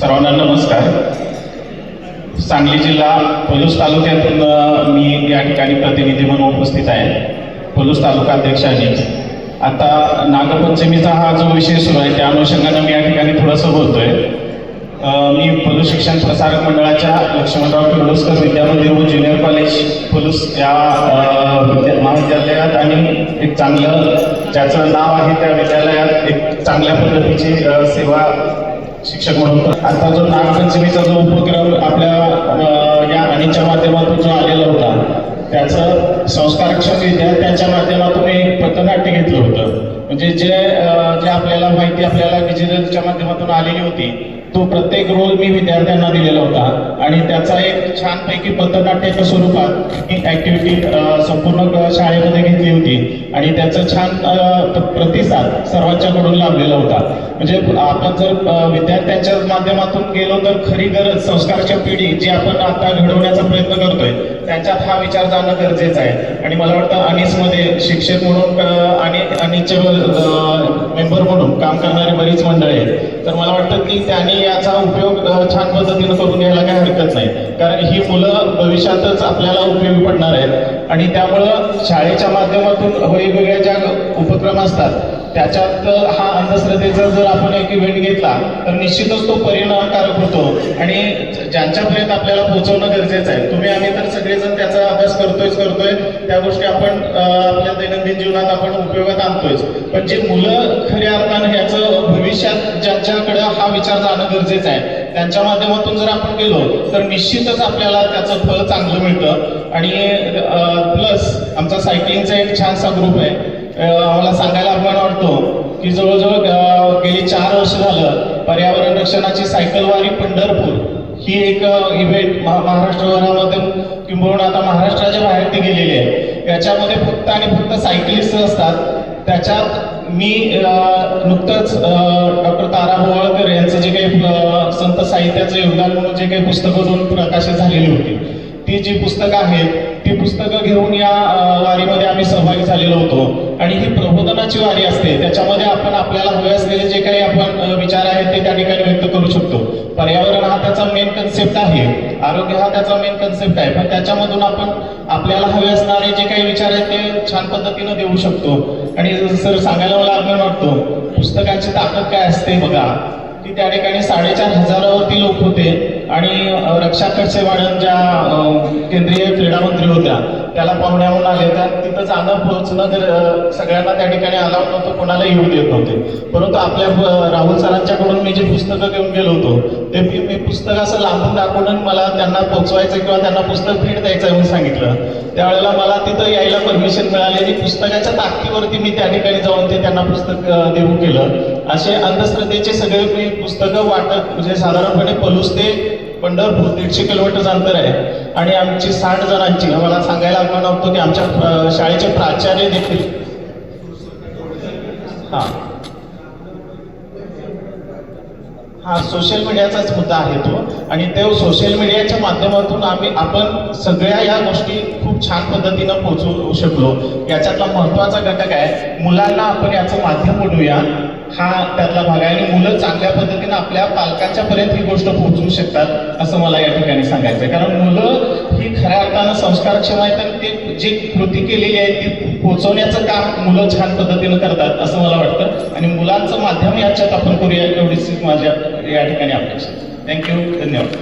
सर्वांना नमस्कार. सांगली जिल्हा पलूस तालुक्यातून मी या ठिकाणी प्रतिनिधी म्हणून उपस्थित आहे. पलूस तालुका अध्यक्ष आता नागपंचमीचा हा जो विषय सुरू आहे त्या अनुषंगानं मी या ठिकाणी थोडंसं बोलतोय. मी पलूस शिक्षण प्रसारक मंडळाच्या लक्ष्मणराव किर्लोस्कर विद्यामंदिर व ज्युनियर कॉलेज पलूस या विद्या- महाविद्यालयात आणि एक चांगलं ज्याचं नाव आहे त्या विद्यालयात एक चांगल्या पद्धतीची सेवा शिक्षक म्हणून. आता जो नागपंचमीचा जो उपक्रम आपल्या या आणीच्या माध्यमातून जो आलेला होता त्याचं संस्कारक्षम विद्यार्थ्यांच्या माध्यमातून एक पथनाट्य घेतलं होतं. म्हणजे जे जे आपल्याला माहिती आपल्याला डिजिटलच्या माध्यमातून आलेली होती तो प्रत्येक रोल मी विद्यार्थ्यांना दिलेला होता. आणि त्याचा एक छानपैकी पथनाट्याच्या स्वरूपात ही ऍक्टिव्हिटी संपूर्ण शाळेमध्ये घेतली होती. त्याचा छान प्रतिसाद सर्वांच्याकडून लाभलेला होता. म्हणजे आपण जर विद्यार्थ्यांच्या माध्यमातून गेलो तर खरी गरज संस्कारच्या पिढी जी आपण आता घडवण्याचा प्रयत्न करतोय त्यांच्यात हा विचार जाणं गरजेचं आहे. आणि मला वाटतं अनिसमध्ये शिक्षक म्हणून आणि अनिसचे मेंबर म्हणून काम करणारी बरीच मंडळी आहेत. तर मला वाटतं की त्यांनी याचा उपयोग छान पद्धतीनं करून घ्यायला कारण ही मुलं भविष्यातच आपल्याला उपयोगी पडणार आहेत. आणि त्यामुळं शाळेच्या माध्यमातून वेगवेगळ्या ज्या उपक्रम असतात त्याच्यात हा अंधश्रद्धेचा जर आपण एक इव्हेंट घेतला तर निश्चितच तो परिणामकारक होतो. आणि ज्यांच्यापर्यंत आपल्याला पोहोचवणं गरजेचं आहे तुम्ही आम्ही तर सगळेजण त्याचा अभ्यास करतोयच करतोय. त्या गोष्टी आपण आपल्या दैनंदिन जीवनात आपण उपयोगात आणतोयच. पण जी मुलं खऱ्या अर्थानं ह्याचं भविष्यात ज्यांच्याकडं हा विचार जाणं गरजेचं आहे त्यांच्या माध्यमातून जर आपण गेलो तर निश्चितच आपल्याला त्याचं फळ चांगलं मिळतं. आणि प्लस आमचा सायकलिंगचा एक छानसा ग्रुप आहे. आम्हाला सांगायला अभिमान वाटतो की जवळजवळ गेली चार वर्ष झालं पर्यावरण रक्षणाची सायकलवारी पंढरपूर. ही एक इव्हेंट महाराष्ट्रभरामध्ये किंबहुना आता महाराष्ट्राच्या बाहेर ती गेलेली आहे. याच्यामध्ये फक्त आणि फक्त सायकलिस्ट असतात. त्याच्यात मी नुकतंच डॉक्टर तारा होवळकर यांचं जे काही साहित्याचं योगदान म्हणून जे काही पुस्तकं दोन प्रकाशित झालेली होती ती जी पुस्तकं आहेत ती पुस्तकं घेऊन या वारीमध्ये आम्ही सहभागी झालेलो होतो. आणि ही प्रबोधनाची वारी असते त्याच्यामध्ये आपण आपल्याला हवे असलेले जे काही आपण विचार आहेत ते त्या ठिकाणी व्यक्त करू शकतो. पर्यावरण हा त्याचा मेन कन्सेप्ट आहे आरोग्य हा त्याचा मेन कन्सेप्ट आहे पण त्याच्यामधून आपण आपल्याला हवे असणारे जे काही विचार आहेत ते छान पद्धतीनं देऊ शकतो. आणि सर सांगायला मला अभिमान वाटतो पुस्तकांची ताकद काय असते बघा. की त्या ठिकाणी साडेचार हजारावरती लोक होते आणि रक्षा खडसे ज्या केंद्रीय क्रीडा मंत्री होत्या त्याला पाहुण्या आले. त्या तिथं जाणं पोहोचणं तर सगळ्यांना त्या ठिकाणी अलाउड नव्हतं कोणाला येऊ देत नव्हते. परंतु आपल्या राहुल सरांच्याकडून मी जे पुस्तकं घेऊन गेलो होतो ते मी पुस्तक असं लांबून दाखवून मला त्यांना पोचवायचं किंवा त्यांना पुस्तक भेट द्यायचं म्हणून सांगितलं. त्यावेळेला मला तिथं यायला परमिशन मिळाली आणि पुस्तकाच्या ताकदीवरती मी त्या ठिकाणी जाऊन ते त्यांना पुस्तक देऊ केलं. असे अंधश्रद्धेचे सगळे मी पुस्तकं वाटत म्हणजे साधारणपणे पलूस ते पंढरपूर दीडशे किलोमीटर अंतर आहे. आणि आमची साठ जणांची आम्हाला सांगायला अभिमान वाटतो की आमच्या शाळेचे प्राचार्य देखील. हां. हा सोशल मीडियाचाच मुद्दा आहे तो. आणि ते सोशल मीडियाच्या माध्यमातून आम्ही आपण सगळ्या या गोष्टी खूप छान पद्धतीनं पोहोचवू शकलो. याच्यातला महत्त्वाचा घटक आहे मुलांना आपण याचं माध्यम बनवूया. हा त्यातला भाग आहे. आणि मुलं चांगल्या पद्धतीनं आपल्या पालकांच्या पर्यंत ही गोष्ट पोहोचवू शकतात असं मला या ठिकाणी सांगायचं आहे कारण मुलं ही खऱ्या अर्थानं संस्कारक्षम आहेत आणि ते जी कृती केलेली आहे ती पोहोचवण्याचं काम मुलं छान पद्धतीनं करतात असं मला वाटतं. आणि मुलांचं माध्यम याच्यात आपण करूया एवढीच माझ्या या ठिकाणी अपेक्षा. थँक्यू धन्यवाद.